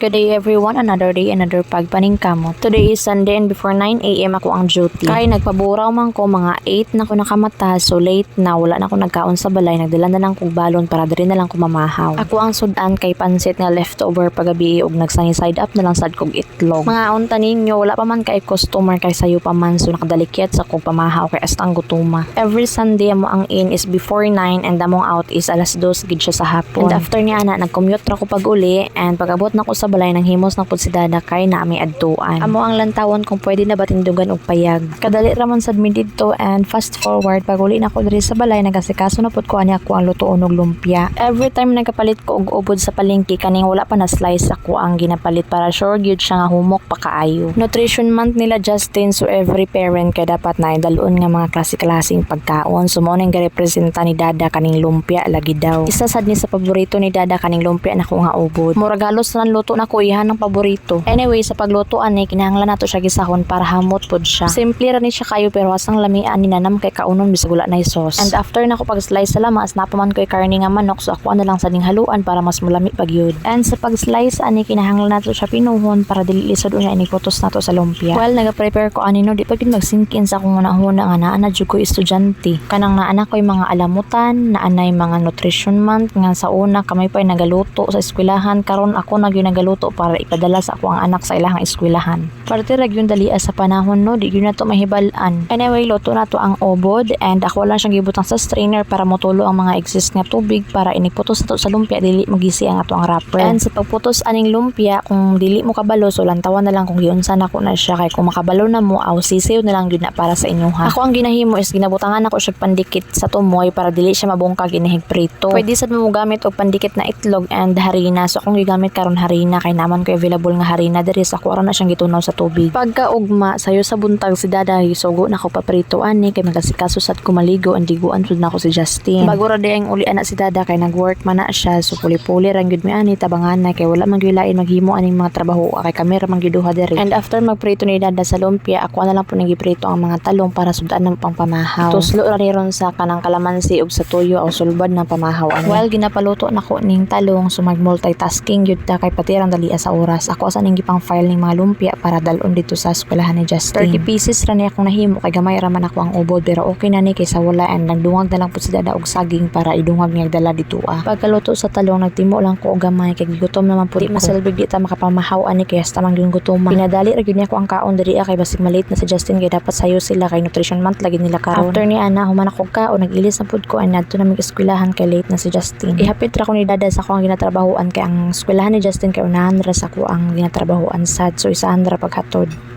Good day everyone, another day, another pagpaning kamo. Today is Sunday and before 9am ako ang duty. Kay nagpaburaw man ko mga 8 na ko nakamata so late na wala na ako nagkaon sa balay nagdala na lang kog balon para diri na lang ko mamahaw. Ako ang sudan kay pansit nga leftover pagabi ug nagsani side up na lang sad kog itlog. Mga unta ninyo wala pa man kay customer kay sayo pa man so nakadalikyat sa kog pamahaw kay astang gutuma. Every Sunday mo ang in is before 9 and among out is alas 2 gid siya sa hapon. And after niya ana nag-commute ra ko pag uli and pagabot na ko sa balay nang himos na pud si Dada kay na ami adtuan. Amo ang lantawon kung pwede na ba tindugan og payag. Kadali ra man sad mi didto and fast forward pag uli na ko diri sa balay nagasikaso na pud ko ani ako ang lutoon og lumpia. Every time nagkapalit ko og ubod sa palengke kaning wala pa na slice ako ang ginapalit para sure gyud siya nga humok pa kaayo. Nutrition month nila Justin so every parent kay dapat na idalon nga mga klase-klaseng pagkaon. So mo representa ni Dada kaning lumpia lagi daw. Isa sad ni sa paborito ni Dada kaning lumpia na ko nga ubod. Murag halos na luto na ko ihan ng paborito. Anyway, sa pagluto ani kinahanglan nato siya gisahon para hamot pod siya. Simple ra ni siya kayo pero asang lamian ni nanam kay kaunon bisag wala na sauce. And after na ko pag-slice sa lamas, napaman ko karne nga manok so ako na lang sa ning haluan para mas mulami pag yun. And sa pag-slice ani kinahanglan nato siya pinuhon para dili lisod unya ini kutos nato sa lumpia. While naga-prepare ko ani no di pa gid mag-sink in sa akong una-una nga naa na jud ko estudyante. Kanang naa na ko'y mga alamutan, naa na mga nutrition month nga sa una kamay pa nagaluto sa eskwelahan karon ako na gyud nagaluto para ipadala sa ako ang anak sa ilahang eskwelahan. Parte ra gyud dali sa panahon no, di gyud na to mahibal-an. Anyway, luto na to ang obod and ako lang siyang gibutang sa strainer para motulo ang mga exist nga tubig para iniputos na to sa lumpia dili magisi ang ato ang wrapper. And sa pagputos aning lumpia kung dili mo kabalo so lantawan na lang kung giunsa na ko na siya kay kung makabalo na mo aw sisiw na lang gyud na para sa inyo ha. Ako ang ginahimo is ginabutangan ako siya pandikit sa tumoy para dili siya mabungkag inihig prito. Pwede sad mo gamit og pandikit na itlog and harina so akong gigamit karon harina kay naman ko available nga harina diri sa kuwara na siyang gitunaw sa tubig. Pagka ugma sayo sa buntag si Dada sugo na ko paprito ani kay magasikaso sad ko maligo and diguan pud na ako si Justin. Bago ra ang uli ana si Dada kay nag-work man na siya so puli-puli ra gyud mi ani tabangan na kay wala man gyud lain maghimo aning mga trabaho kay kamera man gyud duha diri. And after magprito ni Dada sa lumpia ako na lang po nagiprito ang mga talong para sudan ng pangpamahaw. Tuslo ra ron sa kanang kalamansi ug sa tuyo o sulbad ng pamahaw. ani. While ginapaluto na ko ning talong so mag-multitasking gyud ta kay patirang dali sa oras. Ako sa ning gipang file ning mga lumpia para dalon dito sa eskwelahan ni Justin. 30 pieces ra ni akong nahimo kay gamay ra man ako ang ubod pero okay na ni kaysa wala and nagdungag na lang po si Dada og saging para idungag niya dala dito ah. Pagkaluto sa talong nagtimo lang ko og gamay kay gutom naman po di masalbig di ta makapamahaw ani kay hasta man gyud gutom. Pinadali ra gyud niya ko ang kaon diri ah, kay basig malate na si Justin kay dapat sayo sila kay nutrition month lagi nila karon. After ni ana human ako ka o nagilis na pud ko and nadto na mig eskwelahan kay late na si Justin. Ihapit ra ko ni Dada sa ako ang ginatrabahoan kay ang eskwelahan ni Justin kay ra sa ko ang ginatrabahoan sad so isahan ra paghatod.